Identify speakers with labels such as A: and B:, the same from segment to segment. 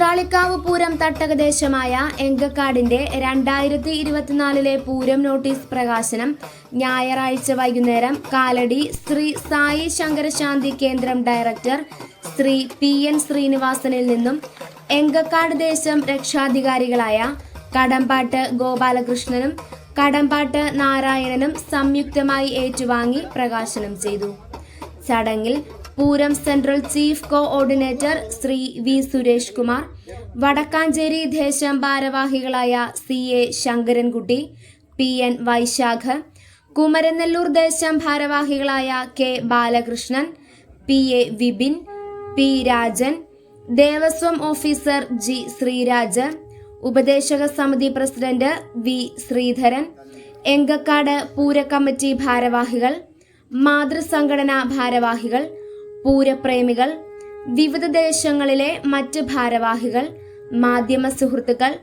A: ഉത്രാളിക്കാവ് പൂരം തട്ടകദേശമായ എങ്കക്കാടിന്റെ രണ്ടായിരത്തി ഇരുപത്തിനാലിലെ പൂരം നോട്ടീസ് പ്രകാശനം ഞായറാഴ്ച വൈകുന്നേരം കാലടി ശ്രീ സായി ശങ്കരശാന്തി കേന്ദ്രം ഡയറക്ടർ ശ്രീ പി എൻ ശ്രീനിവാസനിൽ നിന്നും എങ്കക്കാട് ദേശം രക്ഷാധികാരികളായ കടമ്പാട്ട് ഗോപാലകൃഷ്ണനും കടമ്പാട്ട് നാരായണനും സംയുക്തമായി ഏറ്റുവാങ്ങി പ്രകാശനം ചെയ്തു. ചടങ്ങിൽ Pooram central chief coordinator Shri V Suresh Kumar Vadakkanchery ദേശം ഭാരവാഹികളായ C A Shankarankutty P N Vaishakh Kumaranellur ദേശം ഭാരവാഹികളായ K Balakrishnan P A Vipin P Rajan Devaswom officer G Sreeraj ഉപദേശക സമിതി പ്രസിഡന്റ് വി ശ്രീധരൻ എങ്കക്കാട് പൂരക്കമ്മിറ്റി ഭാരവാഹികൾ മാതൃസംഘടനാ ഭാരവാഹികൾ പൂരപ്രേമികൾ വിവിധ ദേശങ്ങളിലെ മറ്റ് ഭാരവാഹികൾ മാധ്യമ സുഹൃത്തുക്കൾ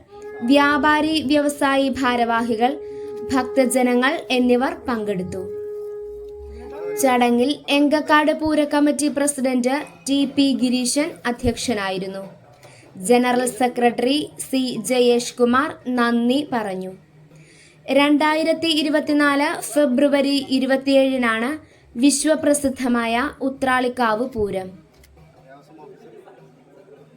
A: വ്യാപാരി വ്യവസായി ഭാരവാഹികൾ ഭക്തജനങ്ങൾ എന്നിവർ പങ്കെടുത്തു. ചടങ്ങിൽ Engakkad Poora committee president T P Gireeshan അധ്യക്ഷനായിരുന്നു. General secretary C Jayesh Kumar നന്ദി പറഞ്ഞു. രണ്ടായിരത്തി ഇരുപത്തിനാല് ഫെബ്രുവരി ഇരുപത്തിയേഴിനാണ് വിശ്വപ്രസിദ്ധമായ ഉത്രാളിക്കാവ് പൂരം.